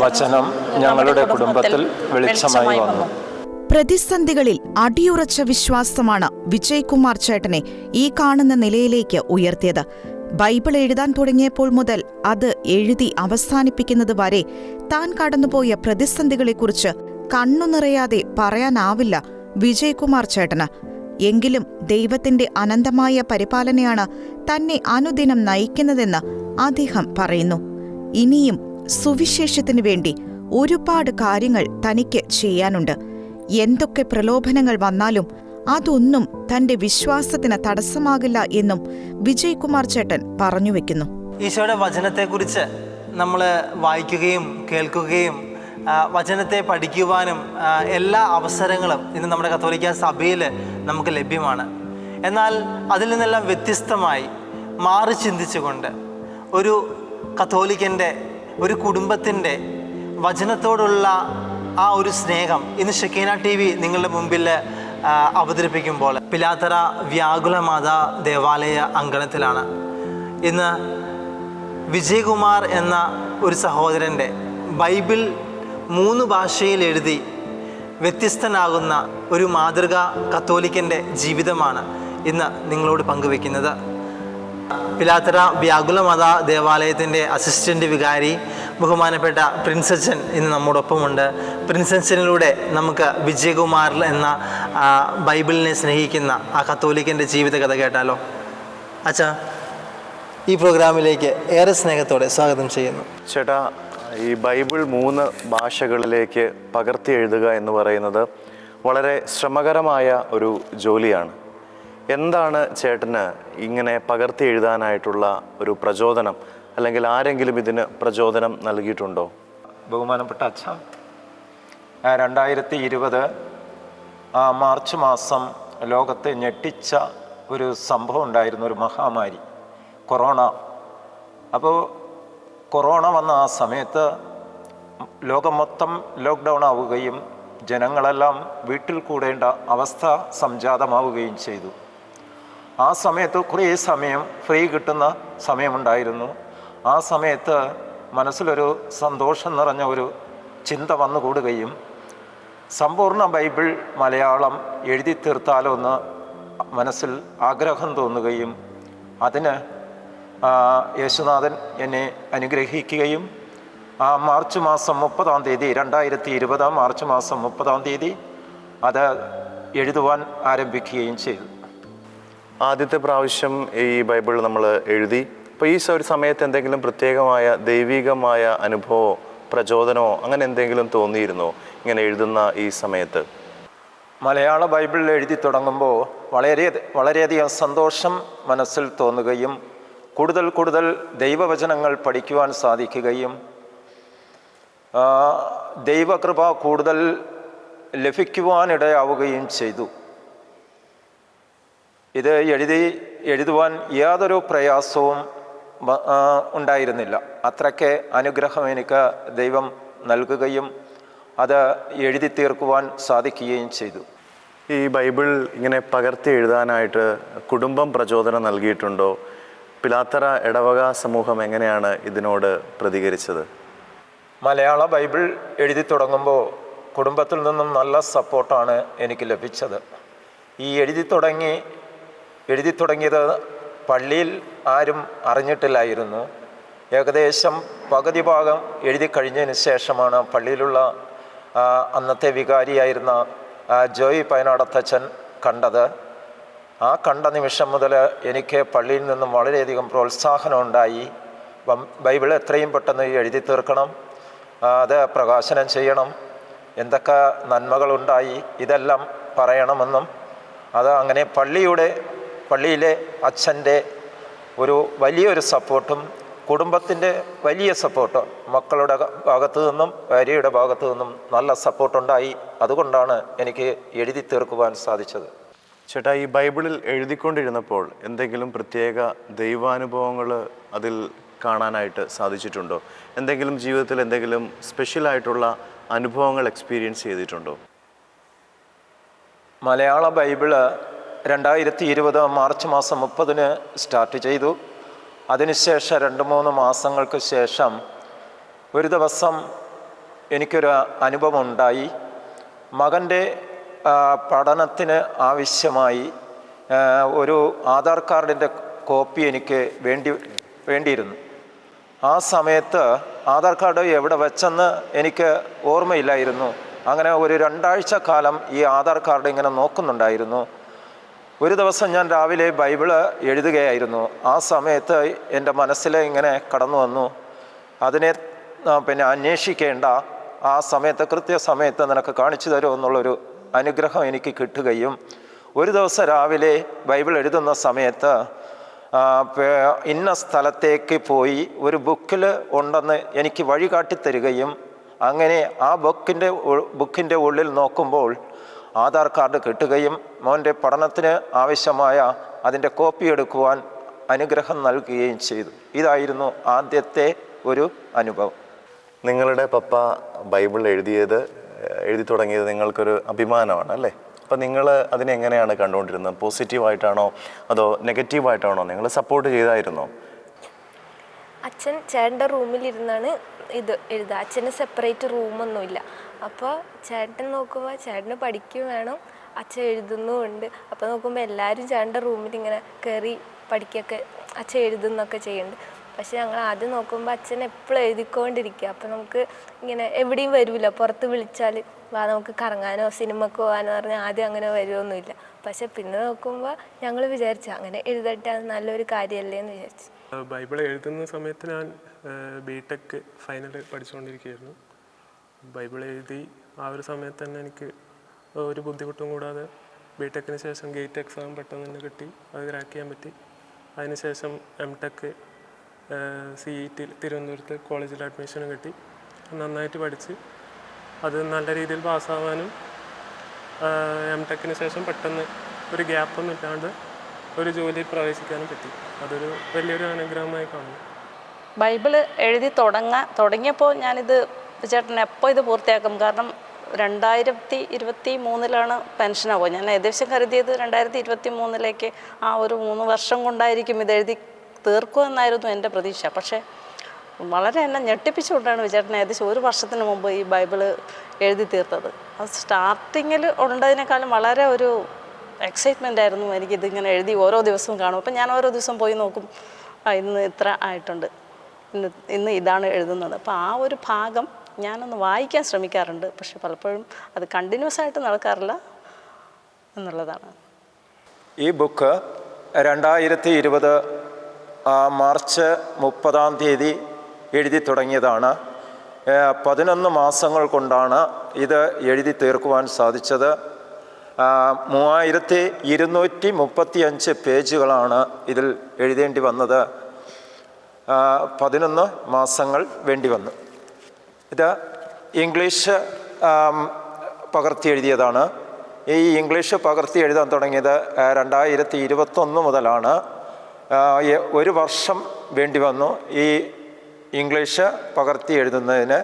വചനം ഞങ്ങളുടെ കുടുംബത്തിൽ വെളിച്ചമായി വന്നു. പ്രതിസന്ധികളിൽ അടിയുറച്ച വിശ്വാസമാണ് വിജയ്കുമാർ ചേട്ടനെ ഈ കാണുന്ന നിലയിലേക്ക് ഉയർത്തിയത്. ബൈബിൾ എഴുതാൻ തുടങ്ങിയപ്പോൾ മുതൽ അത് എഴുതി അവസാനിപ്പിക്കുന്നത് വരെ താൻ കടന്നുപോയ പ്രതിസന്ധികളെക്കുറിച്ച് കണ്ണു നിറയാതെ പറയാനാവില്ല വിജയ്കുമാർ ചേട്ടന്. എങ്കിലും ദൈവത്തിന്റെ അനന്തമായ പരിപാലനയാണ് തന്നെ അനുദിനം നയിക്കുന്നതെന്ന് അദ്ദേഹം പറയുന്നു. ഇനിയും സുവിശേഷത്തിനു വേണ്ടി ഒരുപാട് കാര്യങ്ങൾ തനിക്ക് ചെയ്യാനുണ്ട്. എന്തൊക്കെ പ്രലോഭനങ്ങൾ വന്നാലും അതൊന്നും തന്റെ വിശ്വാസത്തിന് തടസ്സമാകില്ല എന്നും വിജയ്കുമാർ ചേട്ടൻ പറഞ്ഞു വെക്കുന്നു. ഈശോയുടെ വചനത്തെക്കുറിച്ച് നമ്മൾ വായിക്കുകയും കേൾക്കുകയും വചനത്തെ പഠിക്കുവാനും എല്ലാ അവസരങ്ങളും ഇന്ന് നമ്മുടെ കത്തോലിക്ക സഭയിൽ നമുക്ക് ലഭ്യമാണ്. എന്നാൽ അതിൽ നിന്നെല്ലാം വ്യത്യസ്തമായി മാറി ചിന്തിച്ചുകൊണ്ട് ഒരു കത്തോലിക്കന്റെ ഒരു കുടുംബത്തിന്റെ വചനത്തോടുള്ള ആ ഒരു സ്നേഹം ഇന്ന് ഷെക്കീന ടി വി നിങ്ങളുടെ മുമ്പിൽ അവതരിപ്പിക്കുമ്പോൾ. പിലാത്തറ വ്യാകുലമാത ദേവാലയ അങ്കണത്തിലാണ്. ഇന്ന് വിജയകുമാർ എന്ന ഒരു സഹോദരന്റെ ബൈബിൾ മൂന്ന് ഭാഷയിൽ എഴുതി വ്യത്യസ്തനാകുന്ന ഒരു മാതൃക കത്തോലിക്കന്റെ ജീവിതമാണ് ഇന്ന് നിങ്ങളോട് പങ്കുവെക്കുന്നത് പിലാത്തറ വ്യാകുലമത ദേവാലയത്തിന്റെ അസിസ്റ്റന്റ് വികാരി ബഹുമാനപ്പെട്ട പ്രിൻസച്ചൻ ഇന്ന് നമ്മോടൊപ്പമുണ്ട്. പ്രിൻസച്ചനിലൂടെ നമുക്ക് വിജയകുമാർ എന്ന ബൈബിളിനെ സ്നേഹിക്കുന്ന ആ കത്തോലിക്കന്റെ ജീവിതകഥ കേട്ടാലോ? അച്ഛാ ഈ പ്രോഗ്രാമിലേക്ക് ഏറെ സ്നേഹത്തോടെ സ്വാഗതം ചെയ്യുന്നു. ചേട്ടാ ഈ ബൈബിൾ മൂന്ന് ഭാഷകളിലേക്ക് പകർത്തി എഴുതുക എന്ന് പറയുന്നത് വളരെ ശ്രമകരമായ ഒരു ജോലിയാണ്. എന്താണ് ചേട്ടന് ഇങ്ങനെ പകർത്തി എഴുതാനായിട്ടുള്ള ഒരു പ്രചോദനം? അല്ലെങ്കിൽ ആരെങ്കിലും ഇതിന് പ്രചോദനം നൽകിയിട്ടുണ്ടോ? ബഹുമാനപ്പെട്ട അച്ഛ രണ്ടായിരത്തി ഇരുപത് ആ മാർച്ച് മാസം ലോകത്തെ ഞെട്ടിച്ച ഒരു സംഭവം ഉണ്ടായിരുന്നു ഒരു മഹാമാരി കൊറോണ. അപ്പോൾ കൊറോണ വന്ന ആ സമയത്ത് ലോകം മൊത്തം ലോക്ക്ഡൗൺ ആവുകയും ജനങ്ങളെല്ലാം വീട്ടിൽ കൂടേണ്ട അവസ്ഥ സംജാതമാവുകയും ചെയ്തു. ആ സമയത്ത് കുറേ സമയം ഫ്രീ കിട്ടുന്ന സമയമുണ്ടായിരുന്നു. ആ സമയത്ത് മനസ്സിലൊരു സന്തോഷം നിറഞ്ഞ ഒരു ചിന്ത വന്നുകൂടുകയും സമ്പൂർണ ബൈബിൾ മലയാളം എഴുതി തീർത്താലോ എന്ന് മനസ്സിൽ ആഗ്രഹം തോന്നുകയും അതിന് യേശുനാഥൻ എന്നെ അനുഗ്രഹിക്കുകയും ആ മാർച്ച് മാസം മുപ്പതാം തീയതി രണ്ടായിരത്തി ഇരുപത് മാർച്ച് മാസം മുപ്പതാം തീയതി അത് എഴുതുവാൻ ആരംഭിക്കുകയും ചെയ്തു. ആദ്യത്തെ പ്രാവശ്യം ഈ ബൈബിൾ നമ്മൾ എഴുതി. അപ്പോൾ ഈ ഒരു സമയത്ത് എന്തെങ്കിലും പ്രത്യേകമായ ദൈവികമായ അനുഭവമോ പ്രചോദനമോ അങ്ങനെ എന്തെങ്കിലും തോന്നിയിരുന്നോ ഇങ്ങനെ എഴുതുന്ന ഈ സമയത്ത്? മലയാള ബൈബിൾ എഴുതി തുടങ്ങുമ്പോൾ വളരെ വളരെയധികം സന്തോഷം മനസ്സിൽ തോന്നുകയും കൂടുതൽ കൂടുതൽ ദൈവവചനങ്ങൾ പഠിക്കുവാൻ സാധിക്കുകയും ദൈവകൃപ കൂടുതൽ ലഭിക്കുവാനിടയാവുകയും ചെയ്തു. ഇത് എഴുതി എഴുതുവാൻ യാതൊരു പ്രയാസവും ഉണ്ടായിരുന്നില്ല. അത്രയ്ക്ക് അനുഗ്രഹം എനിക്ക് ദൈവം നൽകുകയും അത് എഴുതി തീർക്കുവാൻ സാധിക്കുകയും ചെയ്തു. ഈ ബൈബിൾ ഇങ്ങനെ പകർത്തി എഴുതാനായിട്ട് കുടുംബം പ്രചോദനം നൽകിയിട്ടുണ്ടോ? പിലാത്തറ ഇടവക സമൂഹം എങ്ങനെയാണ് ഇതിനോട് പ്രതികരിച്ചത്? മലയാള ബൈബിൾ എഴുതി തുടങ്ങുമ്പോൾ കുടുംബത്തിൽ നിന്നും നല്ല സപ്പോർട്ടാണ് എനിക്ക് ലഭിച്ചത്. ഈ എഴുതി തുടങ്ങി എഴുതി തുടങ്ങിയത് പള്ളിയിൽ ആരും അറിഞ്ഞിട്ടില്ലായിരുന്നു. ഏകദേശം പകുതി ഭാഗം എഴുതി കഴിഞ്ഞതിന് ശേഷമാണ് പള്ളിയിലുള്ള അന്നത്തെ വികാരിയായിരുന്ന ജോയ് പയനാടത്തച്ഛൻ കണ്ടത്. ആ കണ്ട നിമിഷം മുതൽ എനിക്ക് പള്ളിയിൽ നിന്നും വളരെയധികം പ്രോത്സാഹനം ഉണ്ടായി ബൈബിൾ എത്രയും പെട്ടെന്ന് എഴുതി തീർക്കണം അത് പ്രകാശനം ചെയ്യണം എന്തൊക്കെ നന്മകളുണ്ടായി ഇതെല്ലാം പറയണമെന്നും അത് അങ്ങനെ പള്ളിയുടെ പള്ളിയിലെ അച്ഛന്റെ ഒരു വലിയൊരു സപ്പോർട്ടും കുടുംബത്തിന്റെ വലിയ സപ്പോർട്ട് മക്കളുടെ ഭാഗത്തു നിന്നും ഭാര്യയുടെ ഭാഗത്തു നിന്നും നല്ല സപ്പോർട്ടുണ്ടായി. അതുകൊണ്ടാണ് എനിക്ക് എഴുതി തീർക്കുവാൻ സാധിച്ചത്. ചേട്ടാ ഈ ബൈബിളിൽ എഴുതിക്കൊണ്ടിരുന്നപ്പോൾ എന്തെങ്കിലും പ്രത്യേക ദൈവാനുഭവങ്ങൾ അതിൽ കാണാനായിട്ട് സാധിച്ചിട്ടുണ്ടോ? എന്തെങ്കിലും ജീവിതത്തിൽ എന്തെങ്കിലും സ്പെഷ്യലായിട്ടുള്ള അനുഭവങ്ങൾ എക്സ്പീരിയൻസ് ചെയ്തിട്ടുണ്ടോ? മലയാള ബൈബിൾ രണ്ടായിരത്തി ഇരുപത് മാർച്ച് മാസം മുപ്പതിന് സ്റ്റാർട്ട് ചെയ്തു. അതിനുശേഷം രണ്ട് മൂന്ന് മാസങ്ങൾക്ക് ശേഷം ഒരു ദിവസം എനിക്കൊരു അനുഭവം ഉണ്ടായി മകന്റെ പഠനത്തിന് ആവശ്യമായി ഒരു ആധാർ കാർഡിന്റെ കോപ്പി എനിക്ക് വേണ്ടി വേണ്ടിയിരുന്നു. ആ സമയത്ത് ആധാർ കാർഡ് എവിടെ വെച്ചെന്ന് എനിക്ക് ഓർമ്മയില്ലായിരുന്നു. അങ്ങനെ ഒരു രണ്ടാഴ്ച കാലം ഈ ആധാർ കാർഡ് ഇങ്ങനെ നോക്കുന്നുണ്ടായിരുന്നു. ഒരു ദിവസം ഞാൻ രാവിലെ ബൈബിൾ എഴുതുകയായിരുന്നു. ആ സമയത്ത് എന്റെ മനസ്സിൽ ഇങ്ങനെ കടന്നു വന്നു. അതിനെ പിന്നെ അന്വേഷിക്കേണ്ട ആ സമയത്ത് കൃത്യസമയത്ത് നിനക്ക് കാണിച്ചു തരുമോ എന്നുള്ളൊരു അനുഗ്രഹം എനിക്ക് കിട്ടുകയും ഒരു ദിവസം രാവിലെ ബൈബിൾ എഴുതുന്ന സമയത്ത് ഇന്ന സ്ഥലത്തേക്ക് പോയി ഒരു ബുക്കിൽ ഉണ്ടെന്ന് എനിക്ക് വഴി കാട്ടിത്തരികയും അങ്ങനെ ആ ബുക്കിന്റെ ബുക്കിന്റെ ഉള്ളിൽ നോക്കുമ്പോൾ ആധാർ കാർഡ് കിട്ടുകയും മോന്റെ പഠനത്തിന് ആവശ്യമായ അതിന്റെ കോപ്പി എടുക്കുവാൻ അനുഗ്രഹം നൽകുകയും ചെയ്തു. ഇതായിരുന്നു ആദ്യത്തെ ഒരു അനുഭവം. നിങ്ങളുടെ പപ്പ ബൈബിൾ എഴുതിയത് എഴുതി തുടങ്ങിയത് നിങ്ങൾക്കൊരു അഭിമാനമാണ് അല്ലേ? അപ്പം നിങ്ങൾ അതിനെ എങ്ങനെയാണ് കണ്ടുകൊണ്ടിരുന്നത്? പോസിറ്റീവായിട്ടാണോ അതോ നെഗറ്റീവായിട്ടാണോ നിങ്ങൾ സപ്പോർട്ട് ചെയ്തായിരുന്നോ? അച്ഛൻ ചേട്ടന്റെ റൂമിലിരുന്നാണ് ഇത് എഴുതുക. അച്ഛന് സെപ്പറേറ്റ് റൂമൊന്നുമില്ല അപ്പോൾ ചേട്ടൻ നോക്കുമ്പോൾ ചേട്ടന് പഠിക്കും വേണം. അച്ഛൻ എഴുതുന്നുമുണ്ട്. അപ്പോൾ നോക്കുമ്പോൾ എല്ലാവരും ചേട്ടന്റെ റൂമിൽ ഇങ്ങനെ കയറി പഠിക്കുകയൊക്കെ അച്ഛൻ എഴുതുന്നൊക്കെ ചെയ്യുന്നുണ്ട്. പക്ഷെ ഞങ്ങൾ ആദ്യം നോക്കുമ്പോൾ അച്ഛൻ എപ്പോഴും എഴുതിക്കൊണ്ടിരിക്കുക. അപ്പോൾ നമുക്ക് ഇങ്ങനെ എവിടെയും വരില്ല. പുറത്ത് വിളിച്ചാൽ വാ നമുക്ക് കറങ്ങാനോ സിനിമക്ക് പോകാനോ പറഞ്ഞാൽ ആദ്യം അങ്ങനെ വരുമൊന്നുമില്ല പക്ഷെ പിന്നെ നോക്കുമ്പോൾ ഞങ്ങൾ വിചാരിച്ചു അങ്ങനെ എഴുതട്ടെ അത് നല്ലൊരു കാര്യമല്ലേ എന്ന് വിചാരിച്ചു. ബൈബിൾ എഴുതുന്ന സമയത്ത് ഞാൻ ബി ടെക് ഫൈനൽ പഠിച്ചുകൊണ്ടിരിക്കുകയായിരുന്നു. ബൈബിൾ എഴുതി ആ ഒരു സമയത്ത് തന്നെ എനിക്ക് ഒരു ബുദ്ധിമുട്ടും കൂടാതെ ബി ടെക്കിന് ശേഷം ഗേറ്റ് എക്സാം പെട്ടെന്ന് തന്നെ കിട്ടി. അത് ക്രാക്ക് ചെയ്യാൻ പറ്റി. അതിനുശേഷം M tech C E T തിരുവനന്തപുരത്ത് കോളേജിൽ അഡ്മിഷനും കിട്ടി. നന്നായിട്ട് പഠിച്ച് അത് നല്ല രീതിയിൽ പാസ്സാവാനും എം ടെക്കിന് ശേഷം പെട്ടെന്ന് ഒരു ഗ്യാപ്പൊന്നും ഇല്ലാണ്ട് ഒരു ജോലിയിൽ പ്രവേശിക്കാനും പറ്റി. അതൊരു വലിയൊരു അനുഗ്രഹമായി കാണുന്നു. ബൈബിൾ എഴുതി തുടങ്ങാൻ തുടങ്ങിയപ്പോൾ ഞാനിത് ചേട്ടൻ എപ്പോൾ ഇത് പൂർത്തിയാക്കും? കാരണം രണ്ടായിരത്തി ഇരുപത്തി മൂന്നിലാണ് പെൻഷനാവുക. ഞാൻ ഏകദേശം കരുതിയത് രണ്ടായിരത്തി ഇരുപത്തി മൂന്നിലേക്ക് ആ ഒരു മൂന്ന് വർഷം കൊണ്ടായിരിക്കും ഇത് എഴുതി തീർക്കുമെന്നായിരുന്നു എന്റെ പ്രതീക്ഷ. പക്ഷേ വളരെ എന്നെ ഞെട്ടിപ്പിച്ചുകൊണ്ടാണ് വിചാരണ ഏകദേശം ഒരു വർഷത്തിന് മുമ്പ് ഈ ബൈബിൾ എഴുതി തീർത്തത്. അത് സ്റ്റാർട്ടിങ്ങിൽ ഉണ്ടതിനേക്കാളും വളരെ ഒരു എക്സൈറ്റ്മെന്റ് ആയിരുന്നു എനിക്കിതിങ്ങനെ എഴുതി ഓരോ ദിവസവും കാണും. അപ്പം ഞാൻ ഓരോ ദിവസം പോയി നോക്കും ഇന്ന് ഇത്ര ആയിട്ടുണ്ട്. ഇന്ന് ഇന്ന് ഇതാണ് എഴുതുന്നത്. അപ്പോൾ ആ ഒരു ഭാഗം ഞാനൊന്ന് വായിക്കാൻ ശ്രമിക്കാറുണ്ട്. പക്ഷെ പലപ്പോഴും അത് കണ്ടിന്യൂസ് ആയിട്ട് നടക്കാറില്ല എന്നുള്ളതാണ്. ഈ ബുക്ക് രണ്ടായിരത്തി ഇരുപത് മാർച്ച് മുപ്പതാം തീയതി എഴുതി തുടങ്ങിയതാണ്. പതിനൊന്ന് മാസങ്ങൾ കൊണ്ടാണ് ഇത് എഴുതി തീർക്കുവാൻ സാധിച്ചത്. മൂവായിരത്തി ഇരുന്നൂറ്റി മുപ്പത്തി അഞ്ച് പേജുകളാണ് ഇതിൽ എഴുതേണ്ടി വന്നത്. പതിനൊന്ന് മാസങ്ങൾ വേണ്ടി വന്നു. ഇത് ഇംഗ്ലീഷ് പകർത്തി എഴുതിയതാണ്. ഈ ഇംഗ്ലീഷ് പകർത്തി എഴുതാൻ തുടങ്ങിയത് രണ്ടായിരത്തി ഇരുപത്തൊന്ന് മുതലാണ്. ഒരു വർഷം വേണ്ടി വന്നു ഈ ഇംഗ്ലീഷ് പകർത്തി എഴുതുന്നതിന്.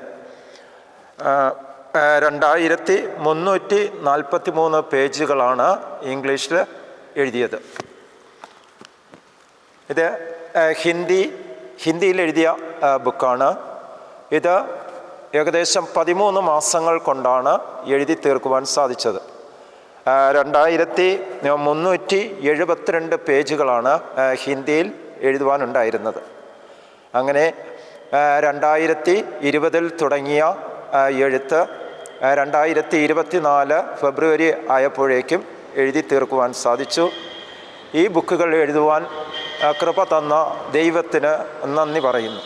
രണ്ടായിരത്തി മുന്നൂറ്റി നാൽപ്പത്തി മൂന്ന് പേജുകളാണ് ഇംഗ്ലീഷിൽ എഴുതിയത്. ഇത് ഹിന്ദി ഹിന്ദിയിൽ എഴുതിയ ബുക്കാണ്. ഇത് ഏകദേശം പതിമൂന്ന് മാസങ്ങൾ കൊണ്ടാണ് എഴുതി തീർക്കുവാൻ സാധിച്ചത്. രണ്ടായിരത്തി മുന്നൂറ്റി എഴുപത്തിരണ്ട് പേജുകളാണ് ഹിന്ദിയിൽ എഴുതുവാനുണ്ടായിരുന്നത്. അങ്ങനെ രണ്ടായിരത്തി ഇരുപതിൽ തുടങ്ങിയ എഴുത്ത് രണ്ടായിരത്തി ഇരുപത്തിനാല് ഫെബ്രുവരി ആയപ്പോഴേക്കും എഴുതി തീർക്കുവാൻ സാധിച്ചു. ഈ ബുക്കുകൾ എഴുതുവാൻ കൃപ തന്ന ദൈവത്തിന് നന്ദി പറയുന്നു.